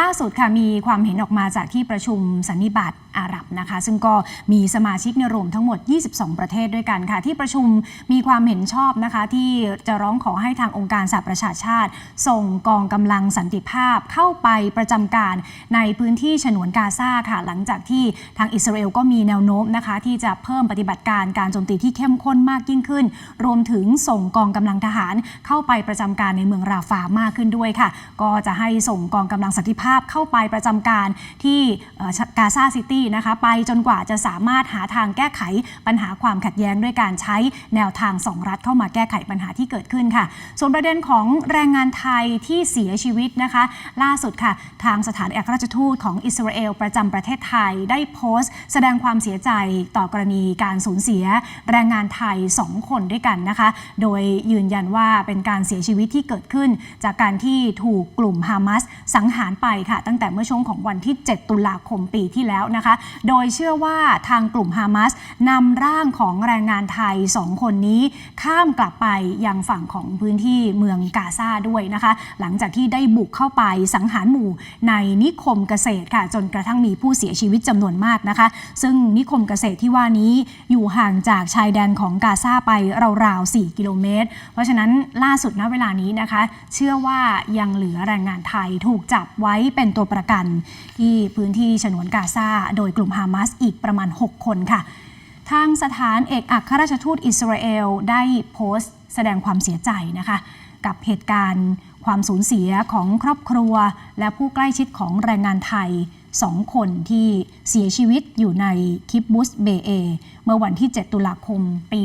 ล่าสุดค่ะมีความเห็นออกมาจากที่ประชุมสันนิบาตอาหรับนะคะ ซึ่งก็มีสมาชิกในรวมทั้งหมด 22 ประเทศด้วยกันค่ะ ที่ประชุมมีความเห็นชอบนะคะ ที่จะร้องขอให้ทางองค์การสหประชาชาติ ส่งกองกำลังสันติภาพเข้าไปประจำการในพื้นที่ฉนวนกาซาค่ะ หลังจากที่ทางอิสราเอลก็มีแนวโน้มนะคะ ที่จะเพิ่มปฏิบัติการการโจมตีที่เข้มข้นมากยิ่งขึ้น รวมถึงส่งกองกำลังทหารเข้าไปประจำการในเมืองราฟามากขึ้นด้วยค่ะ ก็จะให้ส่งกองกำลังสันติภาพเข้าไปประจำการที่กาซาซิตี้นะคะไปจนกว่าจะสามารถหาทางแก้ไขปัญหาความขัดแย้งด้วยการใช้แนวทางสองรัฐเข้ามาแก้ไขปัญหาที่เกิดขึ้นค่ะ ส่วนประเด็นของแรงงานไทยที่เสียชีวิตนะคะ ล่าสุดค่ะ ทางสถานเอกราชทูตของอิสราเอลประจำประเทศไทยได้โพสต์ แสดงความเสียใจต่อกรณีการสูญเสีย แรงงานไทย 2 คนด้วยกันนะคะ โดยยืนยันว่าเป็นการเสียชีวิตที่เกิดขึ้น จากการที่ถูกกลุ่มฮามาสสังหารไปค่ะ ตั้งแต่เมื่อช่วงของวันที่ 7 ตุลาคมปีที่แล้วนะคะ โดยเชื่อว่าทางกลุ่มฮามาสนำร่างของแรงงานไทย 2 คนนี้ ข้ามกลับไปยังฝั่งของพื้นที่เมืองกาซาด้วยนะคะ หลังจากที่ได้บุกเข้าไปสังหารหมู่ในนิคมเกษตรค่ะ จนกระทั่งมีผู้เสียชีวิตจำนวนมากนะคะ ซึ่งนิคมเกษตรที่ว่านี้อยู่ห่างจากชายแดนของกาซาไปราวๆ 4 กิโลเมตร เพราะฉะนั้นล่าสุดณเวลานี้นะคะ เชื่อว่ายังเหลือแรงงานไทยถูกจับไว้เป็นตัวประกัน ที่พื้นที่ฉนวนกาซาโดยกลุ่มฮามาสอีกประมาณ 6 คนค่ะ ทางสถานเอกอัครราชทูตอิสราเอลได้โพสต์ แสดงความเสียใจนะคะ กับเหตุการณ์ความสูญเสียของครอบครัว และผู้ใกล้ชิดของแรงงานไทยสองคนที่เสียชีวิตอยู่ในคิปบุสเบเอ เมื่อวันที่ 7 ตุลาคมปี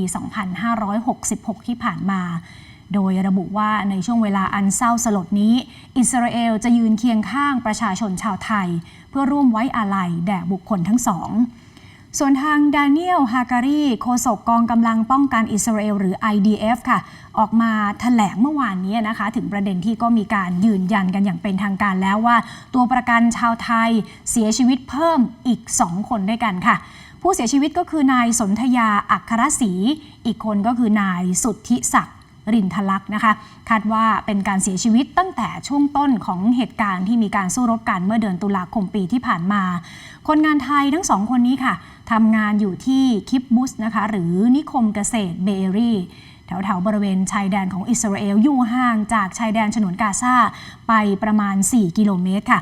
2566 ที่ผ่านมา โดยระบุว่าในช่วงเวลาอันเศร้าสลดนี้ อิสราเอลจะยืนเคียงข้างประชาชนชาวไทย เพื่อร่วมไว้อาลัยแด่บุคคลทั้งสองส่วนทางดานิเอลฮาการีโฆษกกองกำลังป้องกันอิสราเอลหรือ IDF ค่ะ ออกมาแถลงเมื่อวานนี้นะคะ ถึงประเด็นที่ก็มีการยืนยันกันอย่างเป็นทางการแล้วว่า ตัวประกันชาวไทยเสียชีวิตเพิ่มอีก 2 คนด้วยกันค่ะ ผู้เสียชีวิตก็คือนายสนธยาอัครศรีอีกคนก็คือนายสุทธิศักดิ์ รินทลักษ์นะคะ คาดว่าเป็นการเสียชีวิตตั้งแต่ช่วงต้นของเหตุการณ์ที่มีการสู้รบกันเมื่อเดือนตุลาคมปีที่ผ่านมา คนงานไทยทั้งสองคนนี้ค่ะทำงานอยู่ที่คิปบุสนะคะหรือนิคมเกษตรเบเรีแถวๆ บริเวณชายแดนของอิสราเอลอยู่ห่างจากชายแดนฉนวนกาซาไปประมาณ 4 กิโลเมตรค่ะ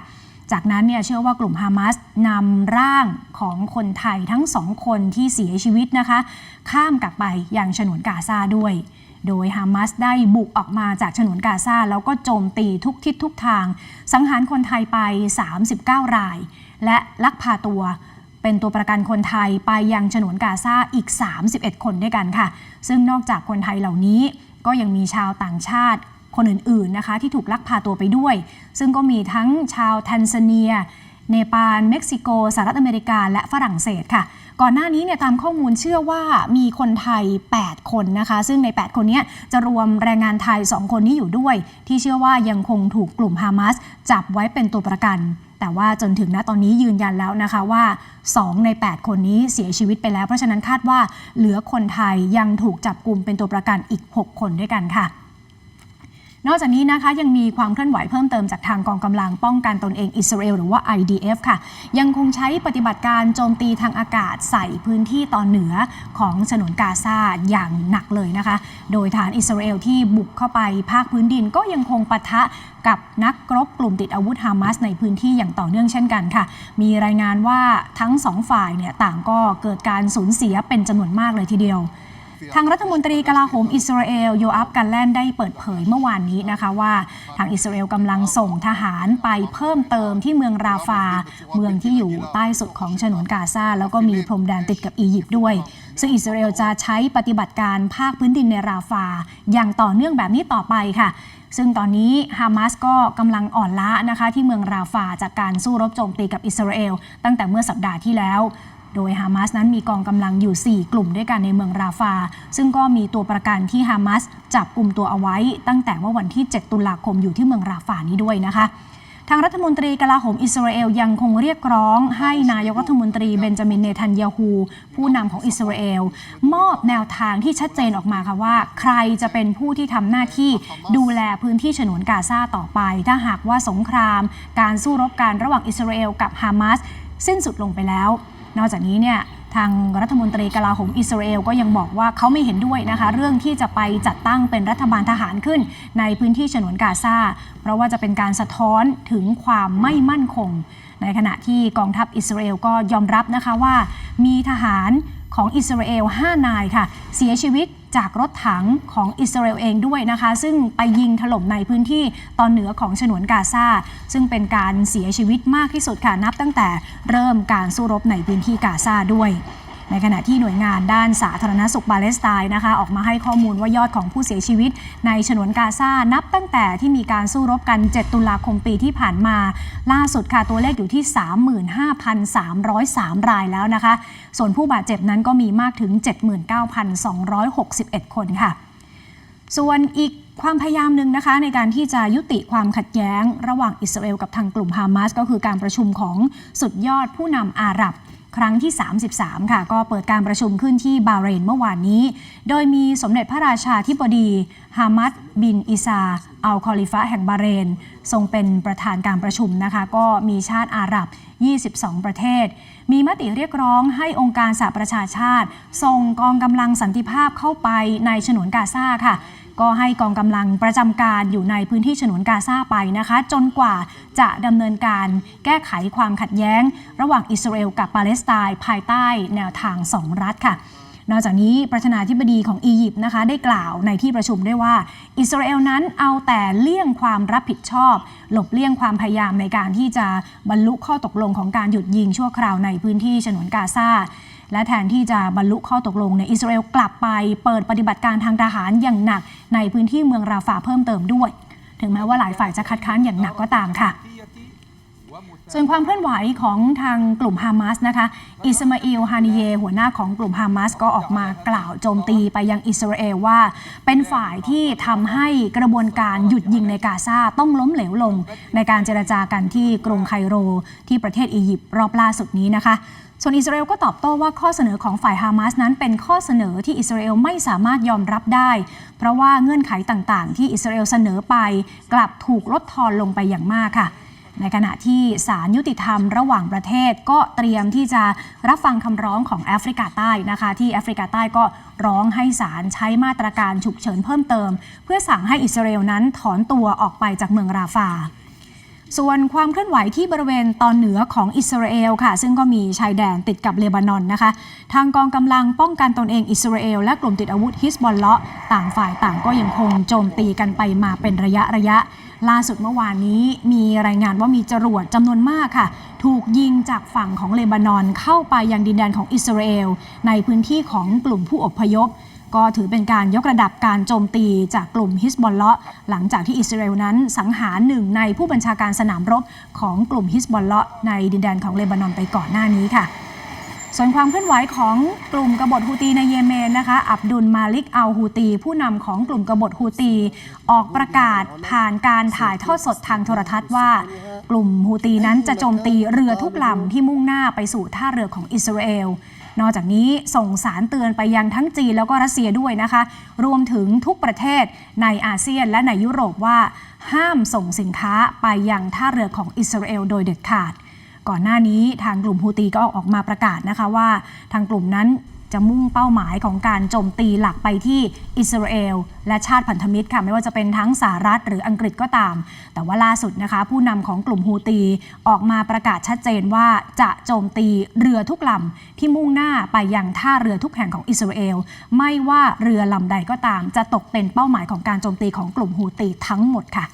จากนั้นเนี่ยเชื่อว่ากลุ่มฮามาสนำร่างของคนไทยทั้งสองคนที่เสียชีวิตนะคะ ข้ามกลับไปยังฉนวนกาซาด้วย โดยฮามาสได้บุกออกมาจากฉนวนกาซาแล้วก็โจมตีทุกทิศทุกทาง สังหารคนไทยไป 39 ราย และลักพาตัวเป็นตัวประกันคนไทยไปยังฉนวนกาซาอีก 31 คนด้วยกันค่ะ ซึ่งนอกจากคนไทยเหล่านี้ก็ยังมีชาวต่างชาติคนอื่นๆนะคะที่ถูกลักพาตัวไปด้วย ซึ่งก็มีทั้งชาวแทนซาเนีย เนปาล เม็กซิโกสหรัฐอเมริกา และฝรั่งเศสค่ะ ก่อนหน้านี้เนี่ยตามข้อมูลเชื่อว่ามีคนไทย 8 คนนะคะ ซึ่งใน 8 คนนี้จะรวมแรงงานไทย 2 คนนี้อยู่ด้วย ที่เชื่อว่ายังคงถูกกลุ่มฮามาสจับไว้เป็นตัวประกัน แต่ว่าจนถึงณตอนนี้ยืนยันแล้วนะคะว่า 2 ใน 8 คนนี้เสียชีวิตไปแล้ว เพราะฉะนั้นคาดว่าเหลือคนไทยยังถูกจับกลุ่มเป็นตัวประกันอีก 6 คนด้วยกันค่ะ นอกจากนี้นะคะยังมีความเคลื่อนไหวเพิ่มเติมจากทางกองกำลังป้องกันตนเองอิสราเอลหรือว่า IDF ค่ะ ยังคงใช้ปฏิบัติการโจมตีทางอากาศใส่พื้นที่ตอนเหนือของฉนวนกาซาอย่างหนักเลยนะคะ โดยฐานอิสราเอลที่บุกเข้าไปภาคพื้นดินก็ยังคงปะทะกับนักรบกลุ่มติดอาวุธฮามาสในพื้นที่อย่างต่อเนื่องเช่นกันค่ะ มีรายงานว่าทั้งสองฝ่ายเนี่ยต่างก็เกิดการสูญเสียเป็นจำนวนมากเลยทีเดียว ทางรัฐมนตรีกลาโหมอิสราเอลโยอัฟกันแลนได้เปิดเผยเมื่อวานนี้นะคะว่า ทางอิสราเอลกำลังส่งทหารไปเพิ่มเติมที่เมืองราฟา เมืองที่อยู่ใต้สุดของฉนวนกาซาแล้วก็มีพรมแดนติดกับอียิปต์ด้วย ซึ่งอิสราเอลจะใช้ปฏิบัติการภาคพื้นดินในราฟา อย่างต่อเนื่องแบบนี้ต่อไปค่ะซึ่งตอนนี้ฮามาสก็กำลังอ่อนล้านะคะ ที่เมืองราฟาจากการสู้รบโจมตีกับอิสราเอลตั้งแต่เมื่อสัปดาห์ที่แล้ว โดยฮามาสนั้นมีกองกำลังอยู่ 4 กลุ่มด้วยกันในเมืองราฟา ซึ่งก็มีตัวประกันที่ฮามาสจับกลุ่มตัวเอาไว้ ตั้งแต่ว่าวันที่ 7 ตุลาคมอยู่ที่เมืองราฟานี้ด้วยนะคะทางรัฐมนตรีกลาโหมอิสราเอลยังคงเรียกร้องให้นายกรัฐมนตรีเบนจามินเนทันยาฮูผู้นำของอิสราเอล มอบแนวทางที่ชัดเจนออกมาค่ะว่า ใครจะเป็นผู้ที่ทำหน้าที่ดูแลพื้นที่ฉนวนกาซาต่อไป ถ้าหากว่าสงคราม การสู้รบกันระหว่างอิสราเอลกับฮามาสสิ้นสุดลงไปแล้ว นอกจากนี้เนี่ยทางรัฐมนตรีกลาโหมอิสราเอลก็ยังบอกว่าเขาไม่เห็นด้วยนะคะ เรื่องที่จะไปจัดตั้งเป็นรัฐบาลทหารขึ้น ในพื้นที่ฉนวนกาซาเพราะว่าจะเป็นการสะท้อนถึงความไม่มั่นคง ในขณะที่กองทัพอิสราเอลก็ยอมรับนะคะว่ามีทหาร ของอิสราเอล 5 นายค่ะ เสียชีวิตจากรถถังของอิสราเอลเองด้วยนะคะ ซึ่งไปยิงถล่มในพื้นที่ตอนเหนือของฉนวนกาซาซึ่งเป็นการเสียชีวิตมากที่สุดค่ะนับตั้งแต่เริ่มการสู้รบในพื้นที่กาซาด้วย ในขณะที่หน่วยงานด้านสาธารณสุขปาเลสไตน์นะคะออกมาให้ข้อมูลว่ายอดของผู้เสียชีวิต ในฉนวนกาซานับตั้งแต่ที่มีการสู้รบกัน 7 ตุลาคมปีที่ผ่านมา ล่าสุดค่ะตัวเลขอยู่ที่ 35,303 รายแล้วนะคะ ส่วนผู้บาดเจ็บนั้นก็มีมากถึง 79,261 คนค่ะ ส่วนอีกความพยายามหนึ่งนะคะในการที่จะยุติความขัดแย้ง ระหว่างอิสราเอลกับทางกลุ่มฮามาสก็คือการประชุมของสุดยอดผู้นำอาหรับ ครั้งที่ 33 ค่ะ ก็เปิดการประชุมขึ้นที่บาเรนเมื่อวานนี้ โดยมีสมเด็จพระราชาธิบดีฮามัดบินอิซาอัลคอลิฟะแห่งบาเรน ทรงเป็นประธานการประชุมนะคะ ก็มีชาติอาหรับ 22 ประเทศ มีมติเรียกร้องให้องค์การสหประชาชาติ ส่งกองกำลังสันติภาพเข้าไปในฉนวนกาซาค่ะ ก็ให้กองกำลังประจำการอยู่ในพื้นที่ฉนวนกาซาไปนะคะ จนกว่าจะดำเนินการแก้ไขความขัดแย้ง ระหว่างอิสราเอลกับปาเลสไตน์ภายใต้แนวทางสองรัฐค่ะนอกจากนี้ประธานาธิบดีของอียิปต์นะคะ ได้กล่าวในที่ประชุมด้วยว่า อิสราเอลนั้นเอาแต่เลี่ยงความรับผิดชอบ หลบเลี่ยงความพยายามในการที่จะบรรลุข้อตกลงของการหยุดยิงชั่วคราวในพื้นที่ฉนวนกาซาและแทนที่จะบรรลุข้อตกลงในอิสราเอลกลับไป เปิดปฏิบัติการทางทหารอย่างหนัก ในพื้นที่เมืองราฟาเพิ่มเติมด้วย ถึงแม้ว่าหลายฝ่ายจะคัดค้านอย่างหนักก็ตามค่ะ ส่วนความเคลื่อนไหวของทางกลุ่มฮามาสนะคะ อิสมาอิลฮานิเย หัวหน้าของกลุ่มฮามาสก็ออกมากล่าวโจมตีไปยังอิสราเอลว่า เป็นฝ่ายที่ทำให้กระบวนการหยุดยิงในกาซาต้องล้มเหลวลง ในการเจรจากันที่กรุงไคโรที่ประเทศอียิปต์รอบล่าสุดนี้นะคะส่วนอิสราเอลก็ตอบโต้ว่าข้อเสนอของฝ่ายฮามาสนั้นเป็นข้อเสนอที่อิสราเอลไม่สามารถยอมรับได้ เพราะว่าเงื่อนไขต่างๆ ที่อิสราเอลเสนอไป กลับถูกลดทอนลงไปอย่างมากค่ะ ในขณะที่ศาลยุติธรรมระหว่างประเทศก็เตรียมที่จะรับฟังคำร้องของแอฟริกาใต้นะคะ ที่แอฟริกาใต้ก็ร้องให้ศาลใช้มาตรการฉุกเฉินเพิ่มเติม เพื่อสั่งให้อิสราเอลนั้นถอนตัวออกไปจากเมืองราฟาส่วนความเคลื่อนไหวที่บริเวณตอนเหนือของอิสราเอลค่ะ ซึ่งก็มีชายแดนติดกับเลบานอนนะคะ ทางกองกำลังป้องกันตนเองอิสราเอลและกลุ่มติดอาวุธฮิสบอลเลาะต่างฝ่ายต่างก็ยังคงโจมตีกันไปมาเป็นระยะระยะ ล่าสุดเมื่อวานนี้มีรายงานว่ามีจรวดจำนวนมากค่ะ ถูกยิงจากฝั่งของเลบานอนเข้าไปยังดินแดนของอิสราเอล ในพื้นที่ของกลุ่มผู้อพยพ ก็ถือเป็นการยกระดับการโจมตีจากกลุ่มฮิสบอลเลาะหลังจากที่อิสราเอลนั้นสังหารหนึ่งในผู้บัญชาการสนามรบของกลุ่มฮิสบอลเลาะในดินแดนของเลบานอนไปก่อนหน้านี้ค่ะ ส่วนความเคลื่อนไหวของกลุ่มกบฏฮูตีในเยเมนนะคะ อับดุลมาลิกอัลฮูตี ผู้นำของกลุ่มกบฏฮูตี ออกประกาศผ่านการถ่ายทอดสดทางโทรทัศน์ว่า กลุ่มฮูตีนั้นจะโจมตีเรือทุกลำที่มุ่งหน้าไปสู่ท่าเรือของอิสราเอลนอกจากนี้ส่งสารเตือนไปยังทั้งจีนแล้วก็รัสเซียด้วยนะคะ รวมถึงทุกประเทศในอาเซียนและในยุโรปว่า ห้ามส่งสินค้าไปยังท่าเรือของอิสราเอลโดยเด็ดขาด ก่อนหน้านี้ทางกลุ่มฮูตีก็ออกมาประกาศนะคะว่า ทางกลุ่มนั้นจะมุ่งเป้าหมายของการโจมตีหลักไปที่อิสราเอลและชาติพันธมิตรค่ะไม่ว่าจะเป็นทั้งสหรัฐหรืออังกฤษก็ตาม แต่ว่าล่าสุดนะคะ ผู้นำของกลุ่มฮูตีออกมาประกาศชัดเจนว่าจะโจมตีเรือทุกลำที่มุ่งหน้าไปยังท่าเรือทุกแห่งของอิสราเอลไม่ว่าเรือลำใดก็ตาม จะตกเป็นเป้าหมายของการโจมตีของกลุ่มฮูตีทั้งหมดค่ะ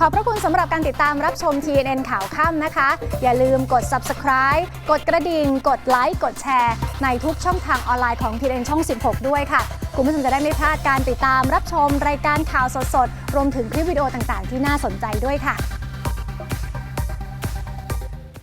ขอบพระคุณสำหรับการติดตามรับชม TNN ข่าวค่ำนะคะ อย่าลืมกด subscribe กดกระดิ่ง กดไลค์ กดแชร์ ในทุกช่องทางออนไลน์ของ TNN ช่อง 16 ด้วยค่ะ คุณผู้ชมจะได้ไม่พลาดการติดตามรับชมรายการข่าวสดๆ รวมถึงคลิปวิดีโอต่างๆ ที่น่าสนใจด้วยค่ะ